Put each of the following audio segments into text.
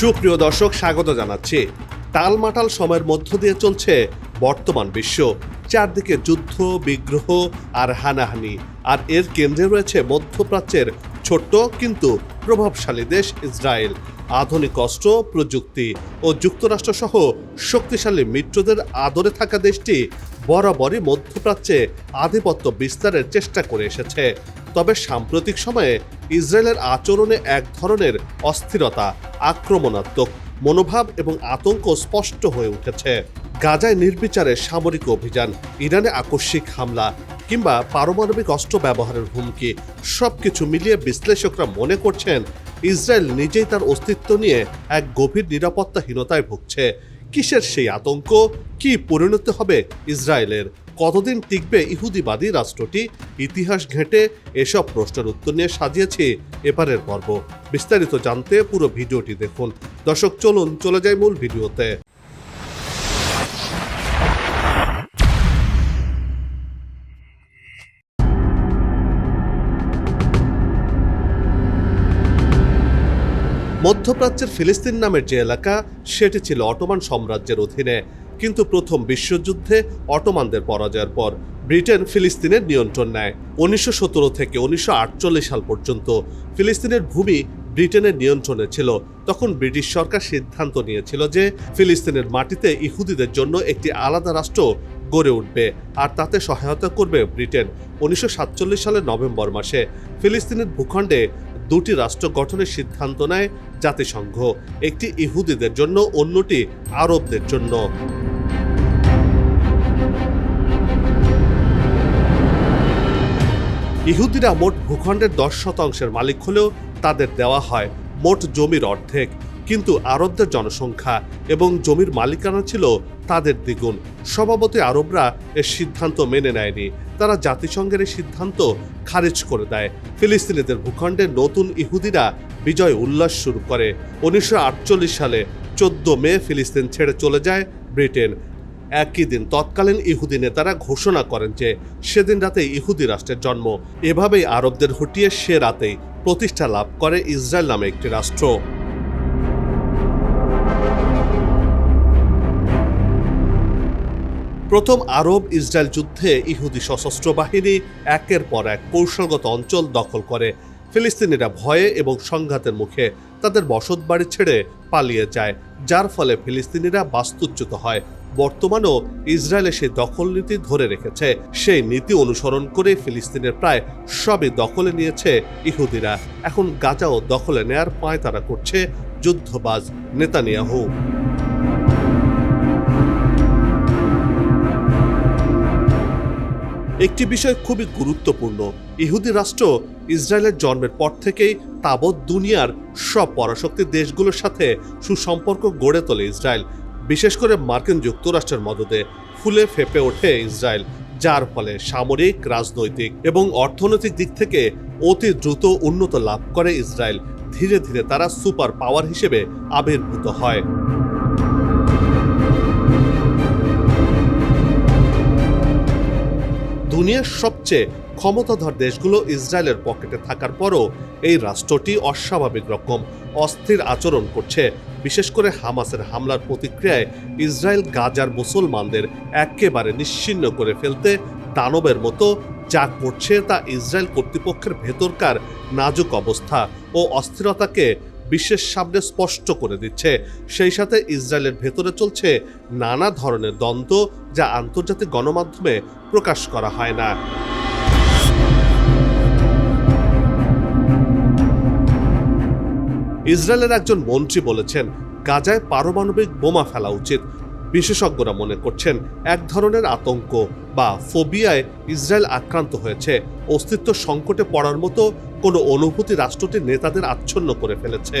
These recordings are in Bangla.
সুপ্রিয় দর্শক, স্বাগত জানাচ্ছি। টালমাটাল সময়ের মধ্য দিয়ে চলছে বর্তমান বিশ্ব। চারদিকে যুদ্ধ, বিগ্রহ আর হানাহানি। আর এর কেন্দ্রে রয়েছে মধ্যপ্রাচ্যের ছোট্ট কিন্তু প্রভাবশালী দেশ ইসরায়েল। আধুনিক অস্ত্র, প্রযুক্তি ও যুক্তরাষ্ট্র সহ শক্তিশালী মিত্রদের আদরে থাকা দেশটি বরাবরই মধ্যপ্রাচ্যে আধিপত্য বিস্তারের চেষ্টা করে এসেছে। তবে সাম্প্রতিক সময়ে ইসরায়েলের আচরণে এক ধরনের অস্থিরতা, আক্রমণাত্মক মনোভাব এবং আতঙ্ক স্পষ্ট হয়ে উঠেছে। গাজায় নির্বিচারে সামরিক অভিযান, ইরানে আকস্মিক হামলা কিংবা পারমাণবিক অস্ত্র ব্যবহারের হুমকি সবকিছু মিলিয়ে বিশ্লেষকরা মনে করছেন, ইসরায়েল নিজেই তার অস্তিত্ব নিয়ে এক গভীর নিরাপত্তাহীনতায় ভুগছে। কিসের সেই আতঙ্ক? কি পরিণতি হবে ইসরায়েলের কতদিন টিকবে ইহুদিবাদী রাষ্ট্রটি? ইতিহাস ঘেঁটে এসব প্রশ্নের উত্তর নিয়ে সাজিয়েছে এবারের পর্ব। বিস্তারিত জানতে পুরো ভিডিওটি দেখুন। দর্শক, চলুন, চলে যাই মূল ভিডিওতে। মধ্যপ্রাচ্যের ফিলিস্তিন নামের যে এলাকা, সেটি ছিল অটোমান সাম্রাজ্যের অধীনে। কিন্তু প্রথম বিশ্বযুদ্ধে অটোমানদের পরাজয়ের পর ব্রিটেন ফিলিস্তিনের নিয়ন্ত্রণ নেয়। উনিশশো সতেরো থেকে উনিশশো আটচল্লিশ সাল পর্যন্ত ফিলিস্তিনের ভূমি ব্রিটেনের নিয়ন্ত্রণে ছিল। তখন ব্রিটিশ সরকার সিদ্ধান্ত নিয়েছিল যে ফিলিস্তিনের মাটিতে ইহুদিদের জন্য একটি আলাদা রাষ্ট্র গড়ে উঠবে আর তাতে সহায়তা করবে ব্রিটেন। উনিশশো সাতচল্লিশ সালের নভেম্বর মাসে ফিলিস্তিনের ভূখণ্ডে দুটি রাষ্ট্র গঠনের সিদ্ধান্ত নেয় জাতিসংঘ। একটি ইহুদিদের জন্য, অন্যটি আরবদের জন্য। ইহুদিরা মোট ভূখণ্ডের দশ শতাংশের মালিক হলেও তাদের দেওয়া হয় মোট জমির অর্ধেক। কিন্তু আরবদের জনসংখ্যা এবং জমির মালিকানা ছিল তাদের দ্বিগুণ। স্বভাবতই আরবরা এর সিদ্ধান্ত মেনে নেয়নি। তারা জাতিসংঘের এই সিদ্ধান্ত খারিজ করে দেয়। ফিলিস্তিনিদের ভূখণ্ডে নতুন ইহুদিরা বিজয় উল্লাস শুরু করে। উনিশশো আটচল্লিশ সালে চোদ্দ মে ফিলিস্তিন ছেড়ে চলে যায় ব্রিটেন। একই দিন তৎকালীন ইহুদি নেতারা ঘোষণা করেন যে সেদিন রাতে ইহুদি রাষ্ট্রের জন্ম। এভাবেই আরবদের হটিয়ে সে রাতেই প্রতিষ্ঠা লাভ করে ইসরায়েল নামে একটি রাষ্ট্র। প্রথম আরব ইসরায়েল যুদ্ধে ইহুদি সশস্ত্র বাহিনী একের পর এক কৌশলগত অঞ্চল দখল করে। ফিলিস্তিনিরা ভয়ে এবং সংঘাতের মুখে তাদের বসতবাড়ি ছেড়ে পালিয়ে যায়, যার ফলে ফিলিস্তিনিরা বাস্তুচ্যুত হয়। বর্তমানেও ইসরায়েলে সেই দখল নীতি ধরে রেখেছে। সেই নীতি অনুসরণ করে ফিলিস্তিনের প্রায় সবই দখলে নিয়েছে ইহুদিরা। এখন গাজাও দখলে নেয়ার পায়তারা করছে যুদ্ধবাজ নেতানিয়াহু। একটি বিষয় খুবই গুরুত্বপূর্ণ। ইহুদি রাষ্ট্র ইসরায়েলের জন্মের পর থেকেই তাবৎ দুনিয়ার সব পরাশক্তি দেশগুলোর সাথে সুসম্পর্ক গড়ে তোলে ইসরায়েল। বিশেষ করে মার্কিন যুক্তরাষ্ট্রের মদদে ফুলে ফেপে ওঠে ইসরায়েল, যার ফলে সামরিক, রাজনৈতিক এবং অর্থনৈতিক দিক থেকে অতি দ্রুত উন্নত লাভ করে ইসরায়েল। ধীরে ধীরে তারা সুপার পাওয়ার হিসেবে আবির্ভূত হয়। দুনিয়ার সবচেয়ে ক্ষমতাধর দেশগুলো ইসরায়েলের পকেটে থাকার পরও এই রাষ্ট্রটি অস্বাভাবিক রকম অস্থির আচরণ করছে বিশেষ করে হামাসের হামলার প্রতিক্রিয়ায় ইসরায়েল গাজার মুসলমানদের একেবারে নিশ্চিন্ন করে ফেলতে দানবের মতো যা করছে তা ইসরায়েল কর্তৃপক্ষের ভেতরকার নাজুক অবস্থা ও অস্থিরতাকে বিশ্বের সামনে স্পষ্ট করে দিচ্ছে। সেই সাথে ইসরায়েলের ভেতরে চলছে নানা ধরনের দ্বন্দ্ব যা আন্তর্জাতিক গণমাধ্যমে প্রকাশ করা হয় না। ইসরায়েলের একজন মন্ত্রী বলেছেন, গাজায় পারমাণবিক বোমা ফেলা উচিত। বিশেষজ্ঞরা মনে করছেন, এক ধরনের আতঙ্ক বা ফোবিয়ায় ইসরায়েল আক্রান্ত হয়েছে। অস্তিত্ব সংকটে পড়ার মতো কোনো অনুভূতি রাষ্ট্রটির নেতাদের আচ্ছন্ন করে ফেলেছে।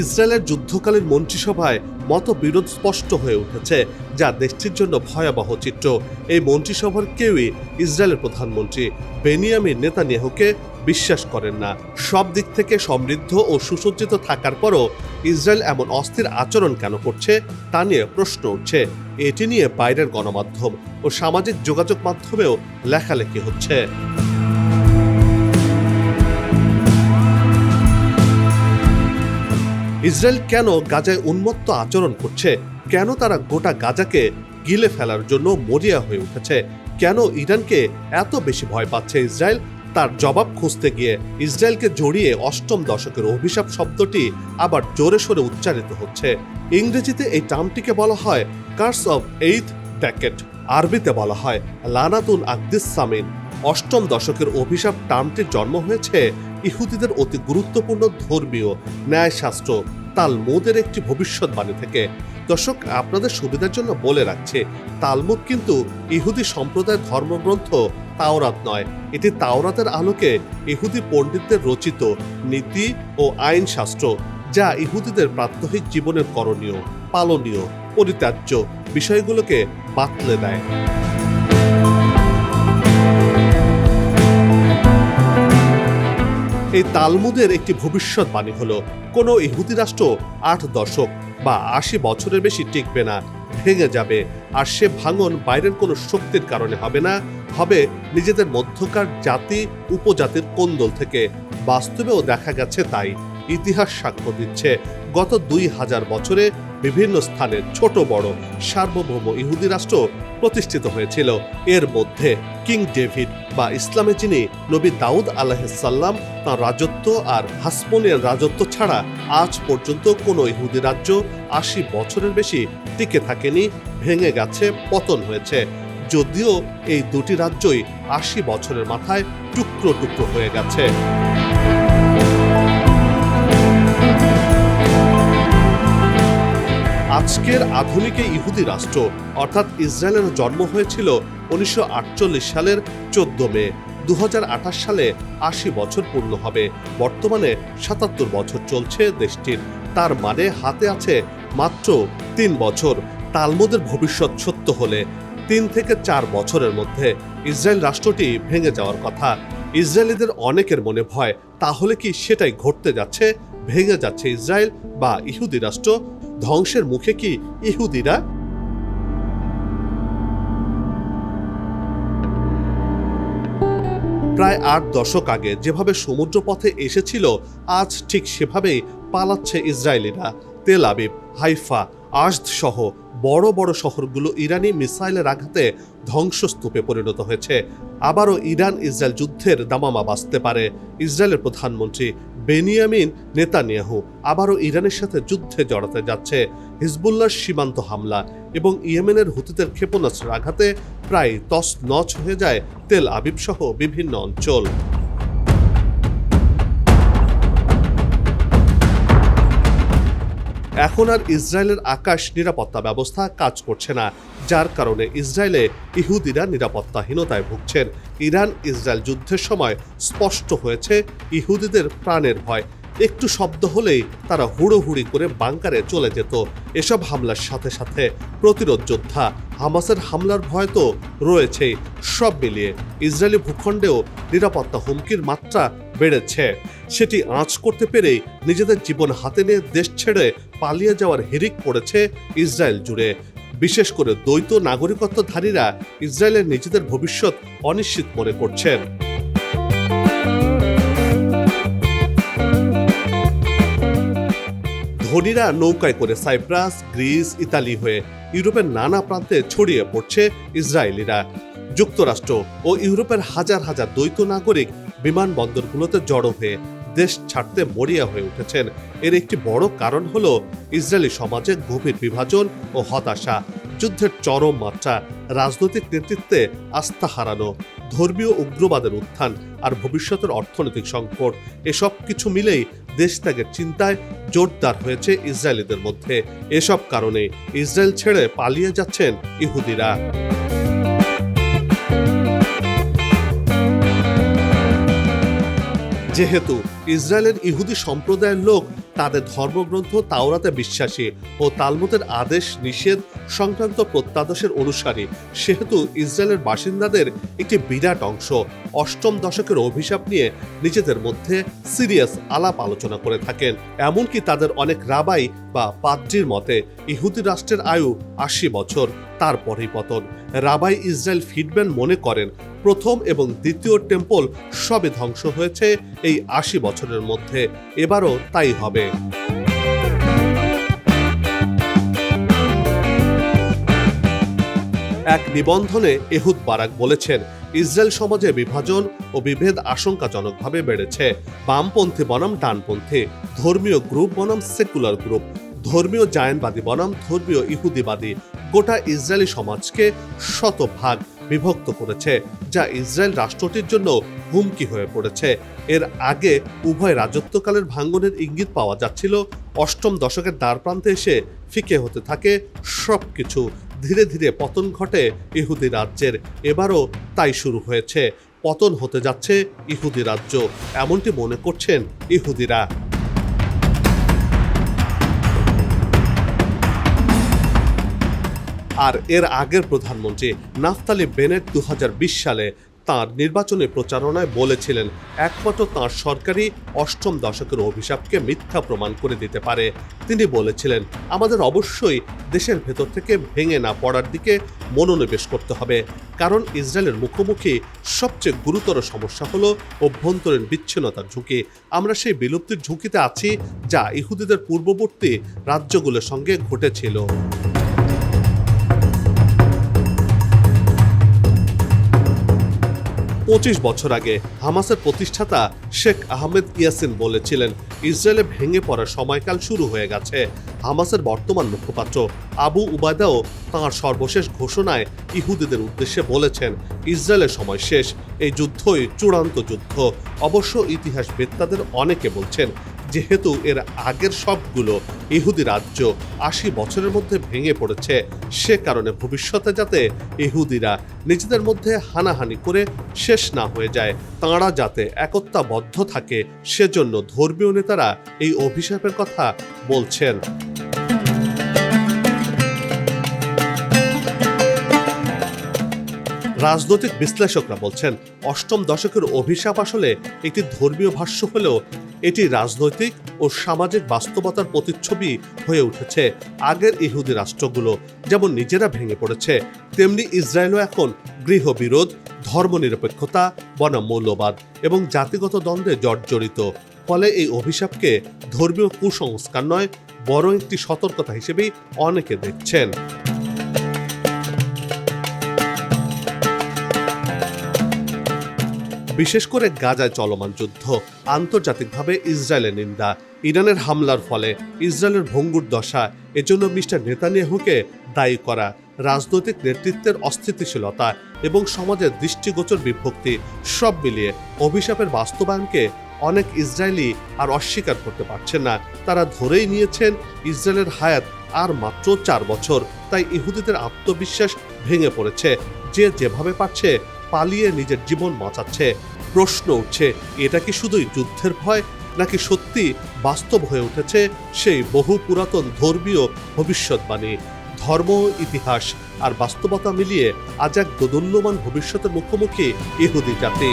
ইসরায়েলের যুদ্ধকালীন মন্ত্রিসভায় মতবিরোধ স্পষ্ট হয়ে উঠেছে, যা দেশটির জন্য ভয়াবহ চিত্র। এই মন্ত্রিসভার কেউই ইসরায়েলের প্রধানমন্ত্রী বেনিয়ামিন নেতানিয়াহুকে বিশ্বাস করেন না। সব দিক থেকে সমৃদ্ধ ও সুসজ্জিত থাকার পরও ইসরায়েল এমন অস্থির আচরণ কেন করছে তা নিয়ে প্রশ্ন উঠছে। এটি নিয়ে বাইরের গণমাধ্যম ও সামাজিক যোগাযোগ মাধ্যমেও লেখালেখি হচ্ছে। ইসরায়েল কেন গাজায় উন্মত্ত আচরণ করছে? কেন তারা গোটা গাজাকে গিলে ফেলার জন্য মরিয়া হয়ে উঠেছে? কেন ইরানকে এত বেশি ভয় পাচ্ছে ইসরায়েল? তার জবাব খুঁজতে গিয়ে ইসরায়েলকে জড়িয়ে অষ্টম দশকের অভিশাপ শব্দটি আবার জোরে সোরে উচ্চারিত হচ্ছে। ইংরেজিতে এই টার্মটিকে বলা হয় কার্স অফ এইথ ড্যাকেট আরবিতে বলা হয় লানাতুন আকদিস সামিন। অষ্টম দশকের অভিশাপ টার্মটির জন্ম হয়েছে ইহুদিদের অতি গুরুত্বপূর্ণ ধর্মীয় ন্যায়শাস্ত্র তালমুদের একটি ভবিষ্যৎবাণী থেকে। দর্শক, আপনাদের সুবিধার জন্য বলে রাখছে, তালমুদ কিন্তু ইহুদি সম্প্রদায়ের ধর্মগ্রন্থ তাওরাত নয়। এটি তাওরাতের আলোকে ইহুদি পণ্ডিতদের রচিত নীতি ও আইন শাস্ত্র, যা ইহুদিদের প্রাত্যহিক জীবনের করণীয়, পালনীয়, পরিত্যাজ্য বিষয়গুলোকে বাতলে দেয়। এই তালমুদের একটি ভবিষ্যৎবাণী হলো, কোনো ইহুদি রাষ্ট্র আট দশক বা আশি বছরের বেশি টিকবে না। ভেঙে যাবে। আর সে ভাঙন বাইরের কোনো শক্তির কারণে হবে না, হবে নিজেদের মধ্যকার জাতি, উপজাতির কোন্দল থেকে। বাস্তবেও দেখা গেছে তাই। ইতিহাস সাক্ষ্য দিচ্ছে, গত দুই হাজার বছরে বিভিন্ন স্থানে ছোট বড় সার্বভৌম ইহুদি রাষ্ট্র প্রতিষ্ঠিত হয়েছিল। এর মধ্যে কিং ডেভিড বা ইসলামে যিনি নবী দাউদ আলাহিসাল্লাম তাঁর রাজত্ব আর হাসমনিয়ার রাজত্ব ছাড়া আজ পর্যন্ত কোনো ইহুদি রাজ্য আশি বছরের বেশি টিকে থাকেনি, ভেঙে গেছে, পতন হয়েছে। যদিও এই দুটি রাজ্যই আশি বছরের মাথায় টুকরো টুকরো হয়ে গেছে। আজকের আধুনিক ইহুদি রাষ্ট্র, অর্থাৎ ইসরায়েলের জন্ম হয়েছিল উনিশশো আটচল্লিশ সালের চোদ্দ মে, দুহাজার আঠাশ সালে আশি বছর পূর্ণ হবে। বর্তমানে সাতাত্তর বছর চলছে দেশটির। তার মানে হাতে আছে মাত্র তিন বছর। তালমুদের ভবিষ্যৎ সত্য হলে তিন থেকে চার বছরের মধ্যে ইসরায়েল রাষ্ট্রটি ভেঙে যাওয়ার কথা। ইসরায়েলিদের অনেকের মনে ভয়, তাহলে কি সেটাই ঘটতে যাচ্ছে, ভেঙে যাচ্ছে ইসরায়েল বা ইহুদি রাষ্ট্র? ধ্বংসের মুখে কি ইহুদিরা? প্রায় আট দশক আগে যেভাবে সমুদ্রপথে এসেছিল, আজ ঠিক সেভাবেই পালাচ্ছে ইসরায়েলিরা। তেল আবিব, হাইফা, আজদ সহ বড় বড় শহরগুলো ইরানি মিসাইলের আঘাতে ধ্বংসস্তূপে পরিণত হয়েছে। আবারও ইরান ইসরায়েল যুদ্ধের দামামা বাঁচতে পারে। ইসরায়েলের প্রধানমন্ত্রী বেনিয়ামিন নেতানিয়াহু আবারও ইরানের সাথে যুদ্ধে জড়াতে যাচ্ছে। হিজবুল্লার সীমান্ত হামলা এবং ইয়েমেনের হুতিদের ক্ষেপণাস্ত্রের আঘাতে প্রায় তস নচ হয়ে যায় তেল আবিব সহ বিভিন্ন অঞ্চল। এখন আর ইসরায়েলের আকাশ নিরাপত্তা ব্যবস্থা কাজ করছে না, যার কারণে ইসরায়েলে ইহুদিরা নিরাপত্তাহীনতায় ভুগছেন। ইরান ইসরায়েল যুদ্ধের সময় স্পষ্ট হয়েছে, ইহুদিদের প্রাণের ভয়। একটু শব্দ হলেই তারা হুড়োহুড়ি করে বাংকারে চলে যেত। এসব হামলার সাথে সাথে প্রতিরোধ যোদ্ধা হামাসের হামলার ভয় তো রয়েছেই। সব মিলিয়ে ইসরায়েলি ভূখণ্ডেও নিরাপত্তা হুমকির মাত্রা বেড়েছে। সেটি আঁচ করতে পেরেই নিজেদের জীবন হাতে নিয়ে দেশ ছেড়ে পালিয়ে যাওয়ার হিরিক পড়েছে ইসরায়েল জুড়ে। বিশেষ করে দ্বৈত নাগরিকত্বধারীরা ইসরায়েলের নিজেদের ভবিষ্যৎ অনিশ্চিত মনে করছেন। ধনীরা নৌকায় করে সাইপ্রাস, গ্রিস, ইতালি হয়ে ইউরোপের নানা প্রান্তে ছড়িয়ে পড়ছে ইসরায়েলিরা। যুক্তরাষ্ট্র ও ইউরোপের হাজার হাজার দ্বৈত নাগরিক বিমানবন্দরগুলোতে জড়ো হয়ে দেশ ছাড়তে মরিয়া হয়ে উঠেছেন। এর একটি বড় কারণ হল ইসরায়েলি সমাজে গভীর বিভাজন ও হতাশা। যুদ্ধের চরম মাত্রা, রাজনৈতিক নেতৃত্বে আস্থা হারানো, ধর্মীয় উগ্রবাদের উত্থান আর ভবিষ্যতের অর্থনৈতিক সংকট, এসব কিছু মিলেই দেশ ত্যাগের চিন্তায় জোরদার হয়েছে ইসরায়েলিদের মধ্যে। এসব কারণে ইসরায়েল ছেড়ে পালিয়ে যাচ্ছেন ইহুদিরা। যেহেতু ইসরায়েলের ইহুদি সম্প্রদায়ের লোক তাদের ধর্মগ্রন্থ তাওরাতে বিশ্বাসী ও তালমুতের আদেশ, নিষেধ, সংক্রান্ত প্রত্যাদেশের অনুসারী। সেহেতু ইসরায়েলের বাসিন্দাদের একটি বিরাট অংশ অষ্টম দশকের অভিশাপ নিয়ে নিজেদের মধ্যে সিরিয়াস আলাপ আলোচনা করে থাকেন। এমনকি তাদের অনেক রাবাই বা পাদ্রির মতে, ইহুদি রাষ্ট্রের আয়ু আশি বছর। তারপরেই পতন। রাবাই ইসরায়েল ফিডম্যান মনে করেন, প্রথম এবং দ্বিতীয় টেম্পল সবে ধ্বংস হয়েছে এই আশি বছরের মধ্যে। এবারও তাই হবে। এক নিবন্ধনে এহুদ বারাক বলেছেন, ইসরায়েল সমাজে বিভাজন ও বিভেদ আশঙ্কাজনকভাবে বেড়েছে। বামপন্থী বনাম ডানপন্থী, ধর্মীয় গ্রুপ বনাম সেকুলার গ্রুপ ধর্মীয় জায়নবাদী বনাম, ধর্মীয় ইহুদিবাদী গোটা ইসরায়েলি সমাজকে শতভাগ বিভক্ত করেছে, যা ইসরায়েল রাষ্ট্রটির জন্য হুমকি হয়ে পড়েছে। এর আগে উভয় রাজত্বকালের ভাঙ্গনের ইঙ্গিত পাওয়া যাচ্ছিল, অষ্টম দশকের দ্বারপ্রান্তে এসে ফিকে হতে থাকে সব কিছু ধীরে ধীরে পতন ঘটে ইহুদি রাজ্যের, এবারও তাই শুরু হয়েছে। পতন হতে যাচ্ছে ইহুদি রাজ্য, এমনটি মনে করছেন ইহুদিরা। আর এর আগের প্রধানমন্ত্রী নাফতালি বেনেট দু হাজার বিশ সালে তার নির্বাচনী প্রচারণায় বলেছিলেন, একমাত্র তাঁর সরকারি অষ্টম দশকের অভিশাপকে মিথ্যা প্রমাণ করে দিতে পারে। তিনি বলেছিলেন, আমাদের অবশ্যই দেশের ভেতর থেকে ভেঙে না পড়ার দিকে মনোনিবেশ করতে হবে। কারণ ইসরায়েলের মুখোমুখি সবচেয়ে গুরুতর সমস্যা হলো অভ্যন্তরীণ বিচ্ছিন্নতার ঝুঁকি। আমরা সেই বিলুপ্তির ঝুঁকিতে আছি যা ইহুদিদের পূর্ববর্তী রাজ্যগুলোর সঙ্গে ঘটেছিল। পঁচিশ বছর আগে হামাসের প্রতিষ্ঠাতা শেখ আহমেদ ইয়াসিন বলেছিলেন, ইসরায়েলে ভেঙে পড়ার সময়কাল শুরু হয়ে গেছে। হামাসের বর্তমান মুখপাত্র আবু উবায়দাও তাঁর সর্বশেষ ঘোষণায় ইহুদিদের উদ্দেশ্যে বলেছেন, ইসরায়েলের সময় শেষ, এই যুদ্ধই চূড়ান্ত যুদ্ধ। অবশ্য ইতিহাস ইতিহাসবেত্তাদের অনেকে বলছেন যেহেতু এর আগের সবগুলো ইহুদি রাজ্য আশি বছরের মধ্যে ভেঙে পড়েছে, সে কারণে ভবিষ্যতে যাতে ইহুদিরা নিজেদের মধ্যে হানাহানি করে শেষ না হয়ে যায়, তাঁরা যাতে একত্রাবদ্ধ থাকে, সেজন্য ধর্মীয় নেতারা এই অভিশাপের কথা বলছেন। রাজনৈতিক বিশ্লেষকরা বলছেন, অষ্টম দশকের অভিশাপ আসলে একটি ধর্মীয় ভাষ্য হলেও এটি রাজনৈতিক ও সামাজিক বাস্তবতার প্রতিচ্ছবি হয়ে উঠেছে আগের ইহুদি রাষ্ট্রগুলো। যেমন নিজেরা ভেঙে পড়েছে, তেমনি ইসরায়েলও এখন গৃহবিরোধ, ধর্মনিরপেক্ষতা বনাম মৌলবাদ এবং জাতিগত দ্বন্দ্বে জর্জরিত। ফলে এই অভিশাপকে ধর্মীয় কুসংস্কার নয়, বরং একটি সতর্কতা হিসেবেই অনেকে দেখছেন। বিশেষ করে গাজায় চলমান যুদ্ধ, আন্তর্জাতিকভাবে ইসরায়েলের নিন্দা, ইরানের হামলার ফলে ইসরায়েলের ভঙ্গুর দশা, এজন্য মিস্টার নেতানিয়াহুকে দায়ী করা, রাজনৈতিক নেতৃত্বের অস্থিতিশীলতা এবং সমাজের দৃষ্টিগোচর বিভক্তি সব মিলিয়ে অভিশাপের বাস্তবায়নকে অনেক ইসরায়েলি আর অস্বীকার করতে পারছেন না। তারা ধরেই নিয়েছেন ইসরায়েলের হায়াত আর মাত্র চার বছর, তাই ইহুদিদের আত্মবিশ্বাস ভেঙে পড়েছে। যে যেভাবে পারছে পালিয়ে নিজের জীবন বাঁচাচ্ছে। প্রশ্ন উঠছে, এটা কি শুধুই যুদ্ধের ভয়, নাকি সত্যি বাস্তব হয়ে উঠেছে সেই বহু পুরাতন ধর্মীয় ভবিষ্যৎবাণী? ধর্ম, ইতিহাস আর বাস্তবতা মিলিয়ে আজ এক দোদুল্যমান ভবিষ্যতের মুখোমুখি ইহুদি জাতি।